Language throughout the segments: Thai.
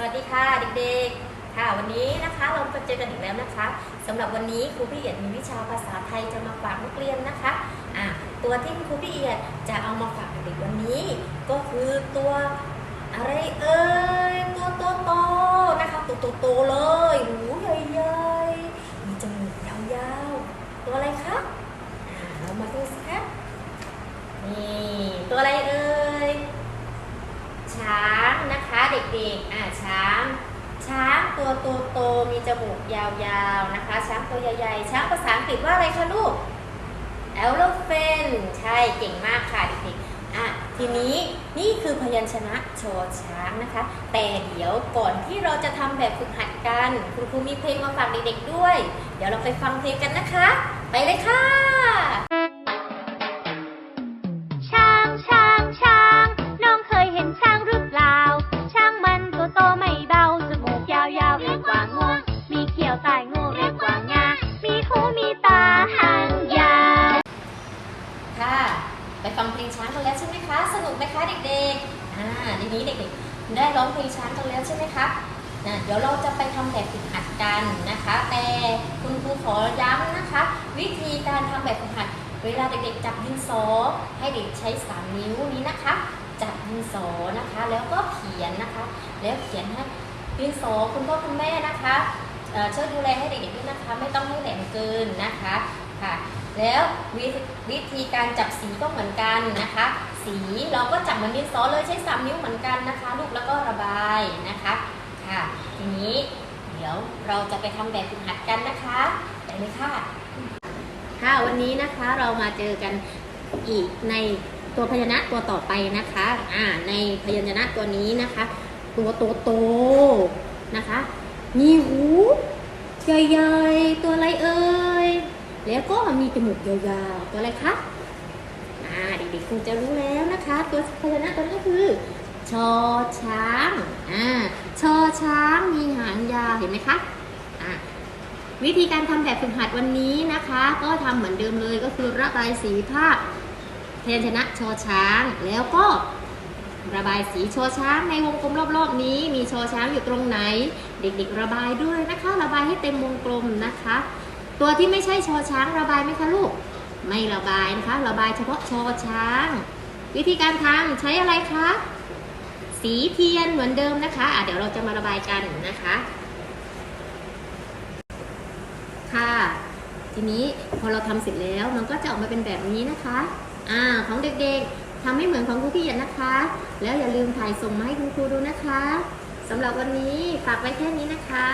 สวัสดีค่ะเด็กๆ ค่ะวันนี้นะคะเรามาเจอกันอีกแล้วนะคะสำหรับวันนี้ครูพี่เอียดมีวิชาภาษาไทยจะมาฝากนักเรียนนะคะอะตัวที่ครูพี่เอียดจะเอามาฝากเด็กวันนี้ ก็คือตัวอะไรเอ่ยตัวโตโตๆนะคะตัวโตๆเลยหูใหญ่ๆมีจมูกยาวๆตัวอะไรคะเรามาดูสิคะนี่ตัวอะไรเอ่ยช้าง เด็กๆอ่าช้าง ช้างตัวโตๆมีจมูกยาวๆนะคะ ช้างตัวใหญ่ๆช้างภาษาอังกฤษว่าอะไรคะลูก elephant ใช่เก่งมากค่ะเด็กๆอะทีนี้นี่คือพยัญชนะชอช้างนะคะ แต่เดี๋ยวก่อนที่เราจะทำแบบฝึกหัดกัน คุณครูมีเพลงมาฝากเด็กๆด้วย เดี๋ยวเราไปฟังเพลงกันนะคะ ไปเลยค่ะ ไปฟังเพลงช้างกันแล้วใช่ไหมคะ สนุกไหมคะเด็กๆ อ่าทีนี้เด็กๆ ได้ร้องเพลงช้างกันแล้วใช่ไหมคะนะเดี๋ยวเราจะไปทำแบบฝึกหัดกันนะคะ แต่คุณครูขอย้ำนะคะ วิธีการทำแบบฝึกหัด เวลาเด็กๆ จับดินสอ ให้เด็กใช้สามนิ้วนี้นะคะ จับดินสอนะคะ แล้วก็เขียนนะคะ แล้วเขียนให้ดินสอคุณพ่อคุณแม่นะคะช่วยดูแลให้เด็กๆด้วยนะคะ ไม่ต้องให้แหลมเกินนะคะ ค่ะ แล้ววิธีการจับสีก็เหมือนกันนะคะ สีเราก็จับเหมือนดินสอเลยใช้สามนิ้วเหมือนกันนะคะลูกแล้วก็ระบายนะคะค่ะ ทีนี้เดี๋ยวเราจะไปทำแบบฝึกหัดกันนะคะไปเลยค่ะค่ะวันนี้นะคะเรามาเจอกันอีกในตัวพยัญชนะตัวต่อไปนะคะอ่าในพยัญชนะตัวนี้นะคะ ตัวโตโตๆนะคะ มีหูใหญ่ๆตัวอะไรเอ่ย แล้วก็มีจมูกยาวๆ ตัวอะไรคะอ่าเด็กๆคงจะรู้แล้วนะคะ ตัวพยัญชนะตัวนี้ก็คือชอช้างอ่าชอช้างมีหางยาวเห็นไหมคะอ่าวิธีการทำแบบฝึกหัดวันนี้นะคะ ก็ทำเหมือนเดิมเลยก็คือระบายสีภาพพยัญชนะชอช้างแล้วก็ระบายสีชอช้างในวงกลมรอบๆ นี้ มีชอช้างอยู่ตรงไหน เด็กๆ ระบายด้วยนะคะ ระบายให้เต็มวงกลมนะคะ ตัวที่ไม่ใช่ชอช้างระบายไหมคะลูก ไม่ระบายนะคะ ระบายเฉพาะชอช้าง วิธีการทำใช้อะไรคะ สีเทียนเหมือนเดิมนะคะะเดี๋ยวเราจะมาระบายกันนะคะ ค่ะ ทีนี้พอเราทำเสร็จแล้วมันก็จะออกมาเป็นแบบนี้นะคะอ่าของเด็กๆทำให้เหมือนของครูพี่เยดนะคะ แล้วอย่าลืมถ่ายส่งมาให้คุณครูดูนะคะสำหรับวันนี้ฝากไว้แค่นี้นะคะ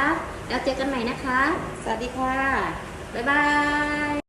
แล้วเจอกันใหม่นะคะ สวัสดีค่ะ บ๊ายบาย